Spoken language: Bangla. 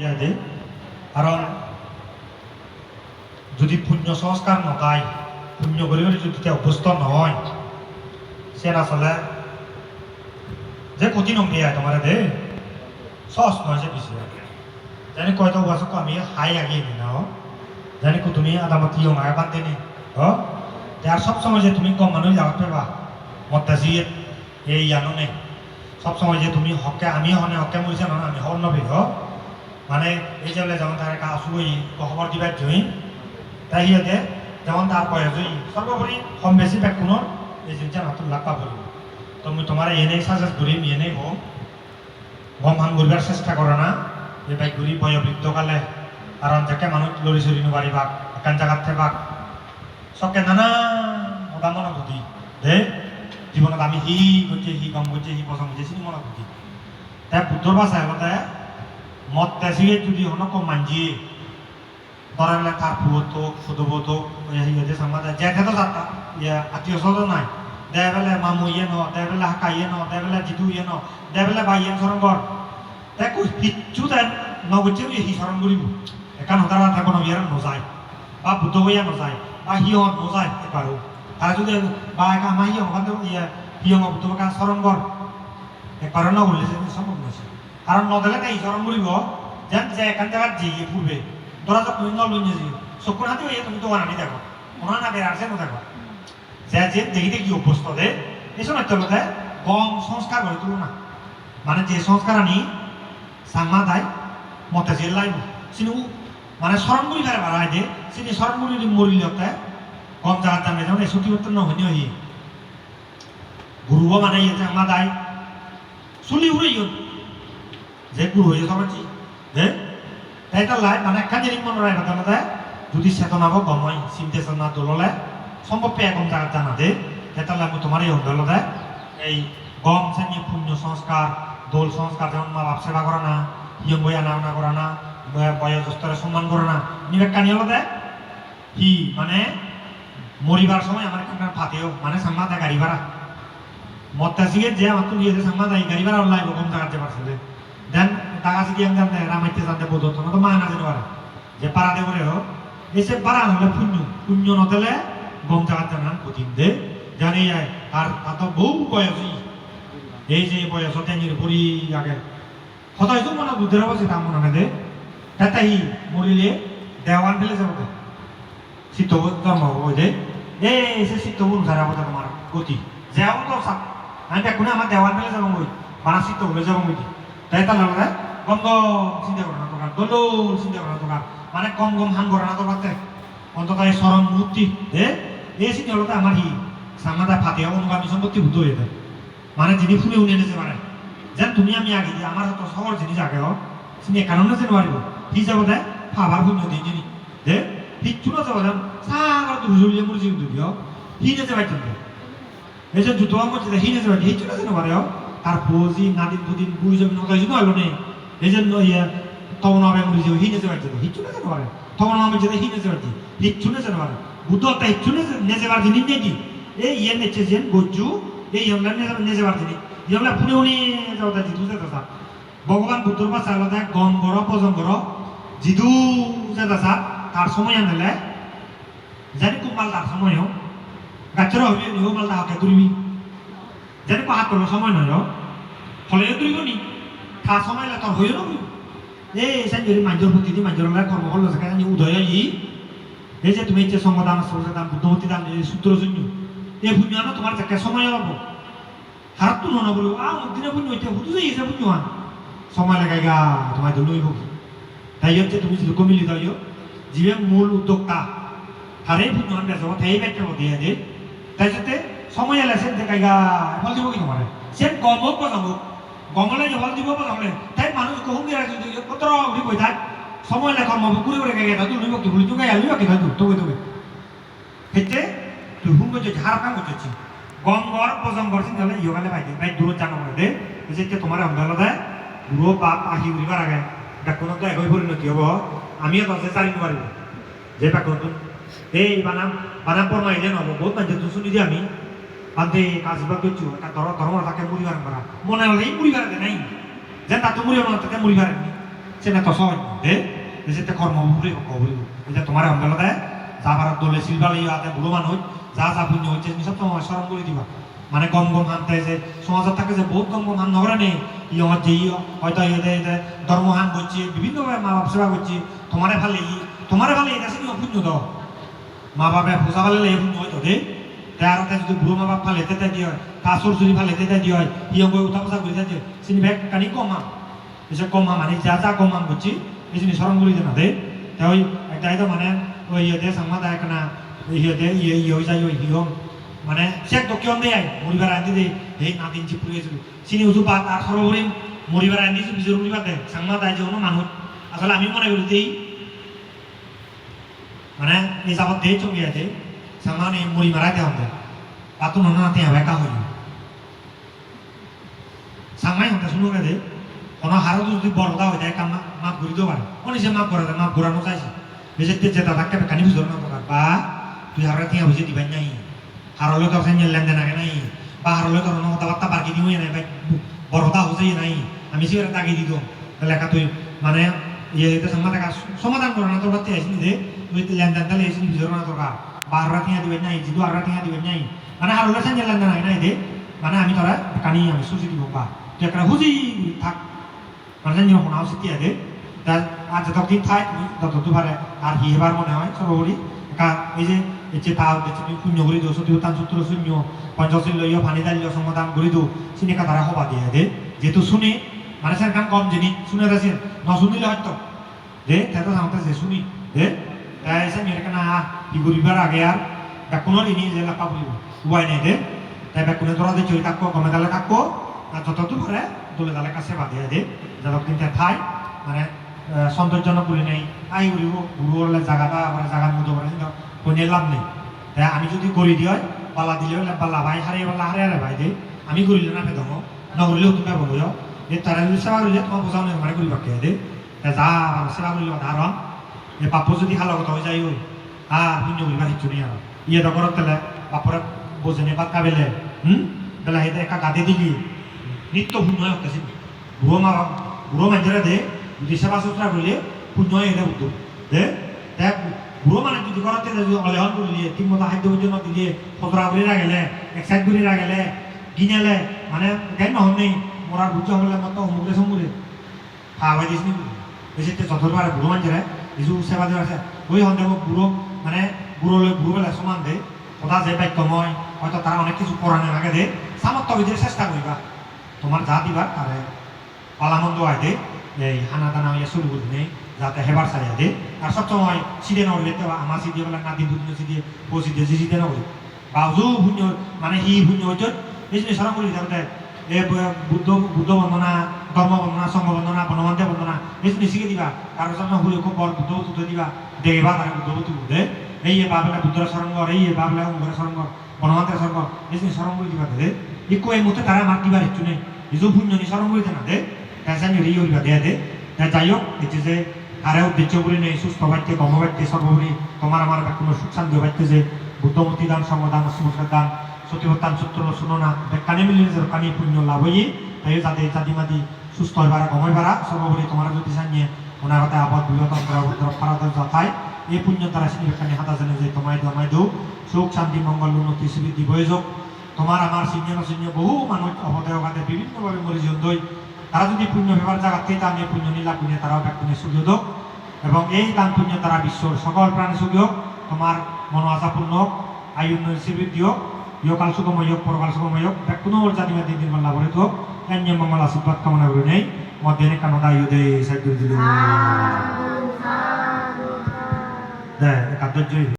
ইয়া কারণ যদি পুণ্য সংস্কার নকায়, পুণ্য করে করে যদি তে অভ্যস্ত নহয় সে আসলে যে কঠিন অঙ্গে তোমার দে। সহজ নয় যে পিছিয়ে জানি কয়তো বছর আমি হাই আগিয়ে নি না? জানি তুমি আদামত ইয়ং আগা বাদ দেনি হ? আর সব সময় যে তুমি কম মানুষ যাওয়া পেবা মত্তাজি এই ইয়ানো নেই সব সময় যে তুমি হকে আমি হনে, হকে মরিছে না আমি হর নবী, হ? মানে এই যে যেমন তার কা আসুই খবর দিবার জই তাই ইয়াতে যেমন তার কয়ে জই সর্বোপরি কম বেশি ব্যাকুণর এই জিনিসটা নতুন লাভ পাবো তো আমি তোমার এনেই সাজেস্ট করিম এনেই হোক গম হান করবার চেষ্টা করো না। যে বাইক ঘুরি বয়োবৃদ্ধকালে আর যাকে মানুষ লৰি চৰি নোৱাৰিবা একান জাগাত থেবাক। চকে নানা মতা মনত বুদ্ধি দে, জীৱনত আমি সি গৈছে সি গম গৈছে সি পচন্দ গৈছে চিনি মনত তাই বুদ্ধৰ পৰা চাই আগতে মদ তেজিয়ে যদি হনক মাঞ্জি ধরালে তার পুয়তো সুদবতো ইয়ে সামাদা যেতে তো যাতা ইয়ে আত্মীয় স্বজন নাই। দেবেলে মামু ইয়ে ন, দেবেলে হাকা ইয়ে ন, দেবেলে জিদু ইয়ে ন, দেবেলে বাই ইয়ে সরঙ্গর দেখো হিচ্ছু দেন নগচ্ছে হি সরণ করিব একান হতারা থাকো নবিয়ার নজায়। বা বুদ্ধ হইয়া নজায়, বা হিয়ত নজায় এবারও তারা যদি বা একা আমার হিয়ং ওখান ইয়ে হিয়ং বুদ্ধ কা সরণ কর একবারও না বললে সম্ভব কারণ নদেলে তাই সরণ করিব যেন যে এখান জায়গায় যে পূর্বে ধরা যাক তুমি নল লইনে যাই চকুর হাতে হইয়া তুমি দোকান আনি দেখো ওনা না বের আসে দেখো যে যে দেখি দেখি অভ্যস্ত দে, এই তো বোধ কম সংস্কার গড়ে তুলো না। মানে যে সংস্কার আনি সাংমা দায় মতে যে লাইব। সিনু মানে স্মরণগুলি ফেরে বাড়াই দে। সিনি স্মরণগুলি মরিল কম জায়গা জানে যেমন এই সতী উত্তর নহনি হই গুরুও মানে ইয়ে সাংমা দায় চুলি উড়ে যে গুরু হয়ে সবাই দে তাই এটা লাই মানে একখান জিনিস মনে রাখবে তাহলে যদি চেতনাব গমই চিন্তা চেতনা দললে সম্ভব জায়গা জানা দে? এটা লাই তোমার এই অঞ্চল দে এই গম শ্রেণি পুণ্য সংস্কার, দোল সংস্কার যেমন মা বাপ সেবা করে না ইয়ং বই আনা আনা করে না বয়োজ্যেষ্ঠরে সম্মান করে না নিবেক কানি হলো দে কি? মানে মরিবার সময় আমার এখানকার ফাতেও মানে সাম্মা দেয় গাড়ি ভাড়া। মত্তা সিগে যে আমার তুলিয়ে যে সাম্মা দেয় গাড়ি ভাড়া লাইব কম জায়গাতে পারছে সিগে আমি জানতে রামাইতে জানতে বোধ হতো না তো মা না যেতে পারে। যে পাড়া দেবো রে হোক এসে পাড়া হলে পুণ্য পুণ্য গম জাগাত জানান কঠিন দে। জানি যায় আর তাতো বহু বয়স। এই যে বয়স টেঙির পরি আগে। হতাইতো মনে বুদ্ধের অবস্থা তার মনে হয় দে। তাই মরিলে দেওয়ান ফেলে যাব চিত্ত জন্ম হব দে। এই এসে চিত্ত বুন খারাপ হতো তোমার গতি। যাও তো আমি দেখুন আমার দেওয়ান ফেলে যাব মই। বানা চিত্ত বলে যাব মই তাই গম গম চিন্তা করে না তোমার দোল চিন্তা করে না তোমার মানে কম গম হান করে না তোমার অন্তত এই স্মরণ মূর্তি দে এই চিন্তা হলো আমার হি সামাদা ফাতে অনুগামী সম্পত্তি ভূত হয়ে যায়। মানে যিনি ফুলে উনি এনেছে মানে। যেন তুমি আমি আগে যে আমার হয়তো সবর জিনিস আগে হোক তিনি একাননে যে নোৱাৰিব। সি যাব দে, ফাভাৰ শূন্য দি যিনি। দে সিটো নাযাব যেন চাৰ দুজলীয়া মোৰ জীৱ দুখীয় সি নেযাব কিন্তু এই যে জোতা মোৰ যেতিয়া সি নেযাব সিটো নাযাব নোৱাৰে তাৰ ফৌজি নাদিন দুদিন বুঢ়ী যাবি নগাইছো ন আলো নে এই যে ইয়ে তবন আবে মৰি যাব সি নেযাব কিন্তু সিটো নাযাব নোৱাৰে তবন আমি যেতিয়া সি নেযাব সিটো নেযাব নোৱাৰে বুদ্ধ এটা সিটো নেযাবাৰ জিনিস নেকি এই ইয়ে নেচে যেন গজ্জু, এই ইয়ংলা নেযাবাৰ জিনিস। ইয়ংলা ফুনে শুনি যাওঁ তাই জিতু যাতা ভগবান বুদ্ধর পাশে আলাদা গম গর পজম গর জিদু যে দাসা তার সময় আনলে জানি কোন মাল তার সময় হোক গাছের হবি নিও মাল তাহাকে তুলবি। জানি কো হাত তোলার সময় নয় ফলে তুলিব নি তা সময় লাগে তোর হইও নবি এই সেন যদি মাঞ্জর প্রতি দি মাঞ্জর লাগে কর্ম হল সেখানে জানি উদয় ই এই যে তুমি যে সঙ্গদান সরদান বুদ্ধমতি দান এই সূত্র শূন্য এই পুণ্য তোমার যাকে সময় হব হাত তো নন বলো, আ দিনে পুণ্য হইতে হুদু যাই এসে আন। সময় লাগাই গা তোমায় তো লইব তাই হচ্ছে তুমি যদি কমিলি দাও যিবে মূল উদ্যোক্তা। তারে পুণ্যহান বেসব তাই ব্যাখ্যা দিয়ে তাই সাথে সময় এলে সে দেখাই গা ফল দিব কি তোমার সে গম হোক বজাম হোক গমলে যে ফল দিব বজাম তাই মানুষ কহুন দিয়ে কত উঠি বই থাক, সময় লেখন মব ঘুরে ঘুরে গাই তাই লইব কি বলি তুই আলিব কি তাই তোকে তোকে হেতে তুই হুঙ্গ যে ঝাড় কাম করছিস গম গর পজম গরছিন তাহলে ইয়োগালে পাই ভাই দূর জানো দে। যে তোমার অন্ধল দেয় বুড়ো বাপ আহি উড়িবার আগে ডাক্তর তো এগোই পরিণতি হব? আমিও দশে চারি নোৱাৰিব যে ডাক্তর এই বানাম বানাম পরমাই যে নহব বহুত মানুষ শুনি যে আমি। কাজবা করছ একটা মুড়িবার পারা মনে হলে এই মুড়িবার নাই। যে তা তো মুড়িবার না তাকে মুড়িবার নি চেনে তো সহজ দে। যেতে কর্ম বুড়ি কবরি এটা তোমার অঙ্গল দেয় যা ভারত দলে সিলভার ইয়ে আতে বুড়ো মানুষ যা যা পুণ্য হচ্ছে সব তোমার স্মরণ করে দিবা। মানে গম গম হানতে যে সমাজত থাকে যে বহুত গম গম হান নগরে নেই ইয়ত যে ই, হয়তো ইয়ে ধর্ম হান করছে, বিভিন্নভাবে মা বাপ সেবা করছে, তোমারে ভালে ই, তোমারে ভালে এটা সে পুণ্য দাও। মা বাপে পোষা পালে এই পুণ্য হয়তো দে। তার যদি বুড়ো মা বাপ ফালে তেতে দিয়ে হয় কাসর যদি ফালে তেতে দিয়ে হয় ইয়ং গৈ উঠা পোষা করে দিয়ে চিনি ব্যাগ কানি কমাম এসে কমাম মানে যা যা কমাম করছি এই জিনিস স্মরণ করি না দে তা ওই একটা তো মানে ওই ইয়ে দে সাংমা দায় কেনা ইয়ে দে ইয়ে ইয়ে হয়ে যায়, ওই হিয়ম মানে সে তো কিয়ম দেয় মরিবার আনতে দে এই না দিন চিপ গেছিল চিনি উজু বা তার সর্বোপরি মরিবার আনতে বিজোর মরিবার দেয় সাংমা দায় যে মানুষ আসলে আমি মনে করি দেই মানে এই যাবত দেই চঙ্গি আছে। সাংমা নেই মরি মারাই দেওয়া দেয় পাতু ননা নাতে হবে কা হইল। সাংমাই হতে শুনো গেছে কোনো হারও যদি বড়দা হয়ে যায় কাম মাপ ঘুরি দিও পারে অনেক সে মাপ করে দেয় মাপ ঘোরানো চাইছে। বেশি যেটা থাকে কানি বুঝলো না তোর বা, তুই হারা তিয়া বুঝে দিবেন নাই। হারলে তোর সঙ্গে লেনদেন আগে নাই। বা হারলে কোনো কথাবার্তা বাকি দিবই নাই। ভাই বড়দা হয়েছেই নাই। আমি সে তাকে দিত লেখা তুই মানে ইয়ে সমাধান সমাধান করো না তোর বাচ্চা এসে দে? এসে বুঝলো না তোর বা হারা তিয়া দিবেন নাই জিদু হারা তিয়া দিবেন নাই মানে হারলে সঙ্গে লেনদেন আগে নাই দে মানে আমি তোরা কানি আমি সুজি দিব বা তুই একটা হুজি থাক মানে জানি কোনো আওসিতি আগে তার আর যতদিন থাক ততদিন পারে আর হি হেবার মনে হয় সর্বোপরি একা এই যে যে তাও শূন্য করে দিও সত্যি তান সূত্র শূন্য পঞ্চশীল লইয় পানি দালিয় সমাধান করে দিও চিনি কা তারা হবা দিয়ে দে যেহেতু শুনে মানে স্যার কাম জিনিস শুনে রাখছেন ন শুনিলে হয়তো দে তাই তো জানতে যে শুনি দে তাই এসে মেরে কেনা ই করিবার আগে আর বেকুনের ইনি যে লাপা বলিব উপায় নেই দে। তাই বেকুনে ধরা দিয়ে চলি থাকব গমে দালে থাকব আর যতদূর করে দলে দালে কাছে বাঁধিয়ে দে। যতদিন তাই ঠাই মানে সৌন্দর্যজনক বলি নেই। আই উড়িব গুরু হলে জায়গাটা আবার জায়গার মতো করে কিন্তু কোনো লাভ নেই। তাই আমি যদি করি দিও, পালা দিলে পাল্লা ভাই হারিয়ে পাল্লা হারিয়ে হারে ভাই দে। আমি করিলে না পেদম নকরিলেও তুমি বলো এ তারা যদি সেবা কৰিলে, তোমাক বুজাও নাই মানে কৰিব কে দে। যা সেবা কৰিলে ধাৰণ এই পাপু যদি হালগত হৈ যায়, ঐ। হা শূন্য কৰিবা শিকছো নি আৰু ইয়ে ডকৰত তেলে পাপৰে বোজনে পাত কাবেলে, হুম? বেলা সেই একা গাদে দিলি। নিত্য শূন্য হৈ হতেছিল বুঢ়ো মা, বুঢ়ো মানুহে দে, যদি সেৱা শুশ্ৰূষা কৰিলে, শূন্য এনে বুদ্ধ দে, তে বুঢ়ো মানে যদি ঘৰতে যদি অলেহন কৰিলে ঠিকমতে খাদ্য ভোজন দিলে সতৰা কৰি ৰাখিলে এক্সাইট কৰি ৰাখিলে গিনালে মানে গাই নহ'ল নেই মরার বুঝতে হলে মতো অমুকরে সমুরে খাওয়াই দিস নি বেশি যতর পারে বুড়ো মানুষেরা কিছু সেবা দেওয়া আছে ওই হন্তে বুড়ো মানে বুড়ো বুড়ো বেলা সমান দে কথা যে বাক্যময়, হয়তো তারা অনেক কিছু পড়ানো লাগে দে সামর্থ্য ভিতরে চেষ্টা করিবা তোমার যা দিবা তারে পালামন্দ আয় দে এই হানা দানা হইয়া করি নেই যাতে হেবার চাইয়া দে আর সবসময় সিদে নগরে তো আমার সিদে বেলা নাতি বুদ্ধ সিদে ও সিদে যে সিদে নগরে বাউজু ভুঞ্জ মানে হি ভুঞ্জ হইত এই জিনিস সরম করি যাতে বুদ্ধ বুদ্ধ বন্দনা ধর্ম বন্দনা, সংঘ বন্দনা বনমন্ত্রে বন্দনা এই জিনিস দিবা। কারোর জন্য হুলে খুব বড় বুদ্ধ তুত দিবা। দেবা তারা বুদ্ধ বুদ্ধ বুদ্ধে এই এ বাবলা বুদ্ধর সরঙ্গ এই এ বাবলা অঙ্গরে সরঙ্গ বনমন্ত্রে সরঙ্গ এই সরঙ্গ দিবা দে ইকো এই মতে তারা মার দিবার ইচ্ছু নেই ইজু পুণ্যনি সরঙ্গ করে না দে তাই রি হইবা দে দে তাই যাই হোক এই যে আরে উদ্দেশ্য বলে নেই সুস্থ বাক্যে গমবাক্যে সর্বোপরি তোমার আমার কোনো সুখ শান্তি বাক্যে যে বুদ্ধমূর্তি দান সংগদান সংস্কার দান সত্যবতান সূত্র শুনো না। কানে মিলিয়ে কানে পুণ্য লাভ হই তাই যাতে জাতি মাতি সুস্থ হইবার গমই বারা সর্বোপরি তোমার যদি জানিয়ে ওনার কথা আবাদ বিগত উপদ্রব ফারাদ যথায় এই পুণ্য তারা সিনি কানে হাতা জানে যে তোমায় দমাই দৌ সুখ, শান্তি মঙ্গল উন্নতি সুবি দিবই যোগ। তোমার আমার সিন্য সিন্য বহু মানুষ অপদেয়গাতে বিভিন্নভাবে মরি জন্দই তারা যদি পুণ্য ব্যবহার জায়গাতে তার নিয়ে পুণ্য নীলা পুণ্যে তারাও ব্যক্তিনে সুযোগ হোক এবং এই দান পুণ্য তারা বিশ্বর সকল প্রাণী হোক তোমার মন আশা পূর্ণ আয়ু বৃদ্ধি হোক ইহকাল সুখময় হোক পরকাল সুখময় হোক কোনো জাতি দিন দিন মাল্লা ভরে হোক এন্য মঙ্গল আশীর্বাদ কামনা করে নেই মধ্যে কামনা ইউদে সাইড দিল দেয় একাধ্য